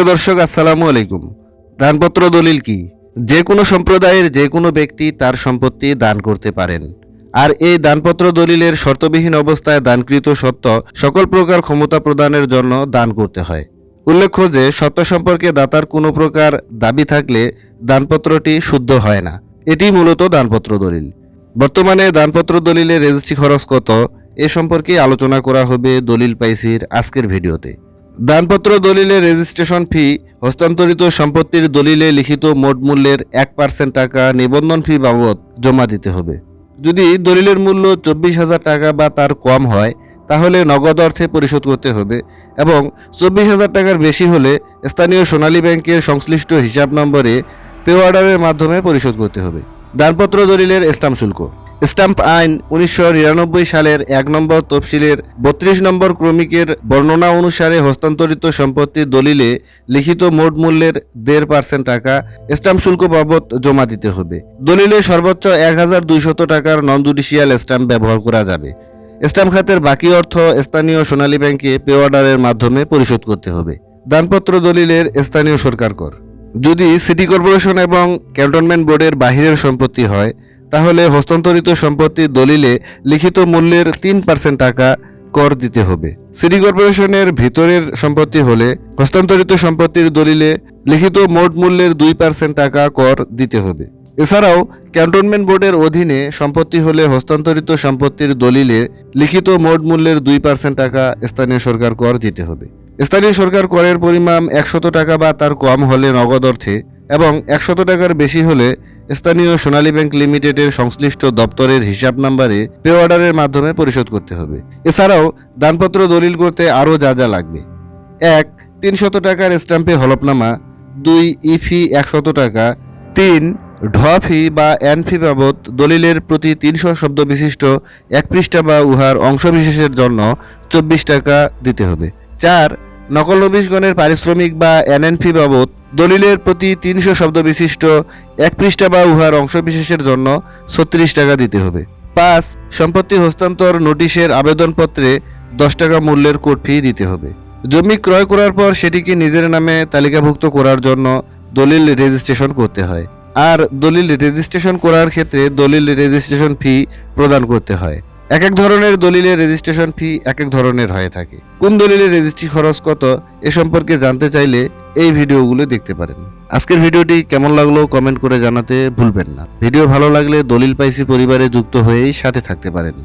সুপ্রিয় দর্শক, আসসালামু আলাইকুম। দানপত্র দলিল কি? যে কোনো সম্প্রদায়ের যে কোনো ব্যক্তি তার সম্পত্তি দান করতে পারেন। আর এই দানপত্র দলিলের শর্তবিহীন অবস্থায় দানকৃত সত্ত্ব সকল প্রকার ক্ষমতা প্রদানের জন্য দান করতে হয়। উল্লেখ্য যে, সত্য সম্পর্কে দাতার কোনো প্রকার দাবি থাকলে দানপত্রটি শুদ্ধ হয় না। এটি মূলত দানপত্র দলিল। বর্তমানে দানপত্র দলিলের রেজিস্ট্রি খরচ কত? এ সম্পর্কে আলোচনা করা হবে দলিল পাইসির আজকের ভিডিওতে। দানপত্র দলিলের রেজিস্ট্রেশন ফি, হস্তান্তরিত সম্পত্তির দলিলে লিখিত মোট মূল্যের এক পার্সেন্ট টাকা নিবন্ধন ফি বাবদ জমা দিতে হবে। যদি দলিলের মূল্য চব্বিশ হাজার টাকা বা তার কম হয়, তাহলে নগদ অর্থে পরিশোধ করতে হবে এবং চব্বিশ হাজার টাকার বেশি হলে স্থানীয় সোনালী ব্যাংকের সংশ্লিষ্ট হিসাব নম্বরে পে অর্ডারের মাধ্যমে পরিশোধ করতে হবে। দানপত্র দলিলের স্টাম্প শুল্ক। স্টাম্প আইন উনিশশো নিরানব্বই সালের এক নম্বর তফসিলের বত্রিশ নম্বর ক্রমিকের বর্ণনা অনুসারে হস্তান্তরিত সম্পত্তির দলিলে লিখিত মোট মূল্যের দেড় পার্সেন্ট টাকা স্টাম্প শুল্ক বাবদ জমা দিতে হবে। দলিলে সর্বোচ্চ এক হাজার দুইশত টাকার নন জুডিশিয়াল স্টাম্প ব্যবহার করা যাবে। স্টাম্প খাতের বাকি অর্থ স্থানীয় সোনালী ব্যাংকে পে অর্ডারের মাধ্যমে পরিশোধ করতে হবে। দানপত্র দলিলের স্থানীয় সরকার কর। যদি সিটি কর্পোরেশন এবং ক্যান্টনমেন্ট বোর্ডের বাহিরের সম্পত্তি হয় তাহলে হস্তান্তরিত সম্পত্তির দলিলে লিখিত মূল্যের তিন পার্সেন্ট টাকা কর দিতে হবে। সিটি কর্পোরেশনের ভিতরের সম্পত্তি হলে হস্তান্তরিত সম্পত্তির দলিলে লিখিত মোট মূল্যের দুই পার্সেন্ট টাকা কর দিতে হবে। এছাড়াও ক্যান্টনমেন্ট বোর্ডের অধীনে সম্পত্তি হলে হস্তান্তরিত সম্পত্তির দলিলে লিখিত মোট মূল্যের দুই পার্সেন্ট টাকা স্থানীয় সরকার কর দিতে হবে। স্থানীয় সরকার করের পরিমাণ একশত টাকা বা তার কম হলে নগদ অর্থে এবং একশত টাকার বেশি হলে স্থানীয় সোনালী ব্যাংক লিমিটেডের সংশ্লিষ্ট দপ্তরের হিসাব নাম্বারে পে অর্ডারের মাধ্যমে পরিশোধ করতে হবে। এছাড়াও দানপত্র দলিল করতে আরও যা যা লাগবে। এক, তিনশত টাকার স্ট্যাম্পে হলফনামা। দুই ইফি একশত টাকা। তিন, ঢ ফি বা এন ফি বাবদ দলিলের প্রতি তিনশো শব্দ বিশিষ্ট এক পৃষ্ঠা বা উহার অংশবিশেষের জন্য চব্বিশ টাকা দিতে হবে। চার নকল নবিশগণের পারিশ্রমিক বা এনএনফি বাবদ দলিলের প্রতি তিনশো শব্দ বিশিষ্ট এক পৃষ্ঠা বা উহার অংশবিশেষের জন্য ছত্রিশ টাকা দিতে হবে। পাঁচ, সম্পত্তি হস্তান্তর নোটিশের আবেদনপত্রে দশ টাকা মূল্যের কোর্ট ফি দিতে হবে। জমি ক্রয় করার পর সেটিকে নিজের নামে তালিকাভুক্ত করার জন্য দলিল রেজিস্ট্রেশন করতে হয়। আর দলিল রেজিস্ট্রেশন করার ক্ষেত্রে দলিল রেজিস্ট্রেশন ফি প্রদান করতে হয়। এক এক ধরনের দলিলের রেজিস্ট্রেশন ফি এক এক ধরনের হয়ে থাকে। কোন দলিলের রেজিস্ট্রি খরচ কত, এ সম্পর্কে জানতে চাইলে এই ভিডিওগুলো দেখতে পারেন। আজকের ভিডিওটি কেমন লাগল কমেন্ট করে জানাতে ভুলবেন না। ভিডিও ভালো লাগলে দলিল পাইসি পরিবারে যুক্ত হয়েই সাথে থাকতে পারেন।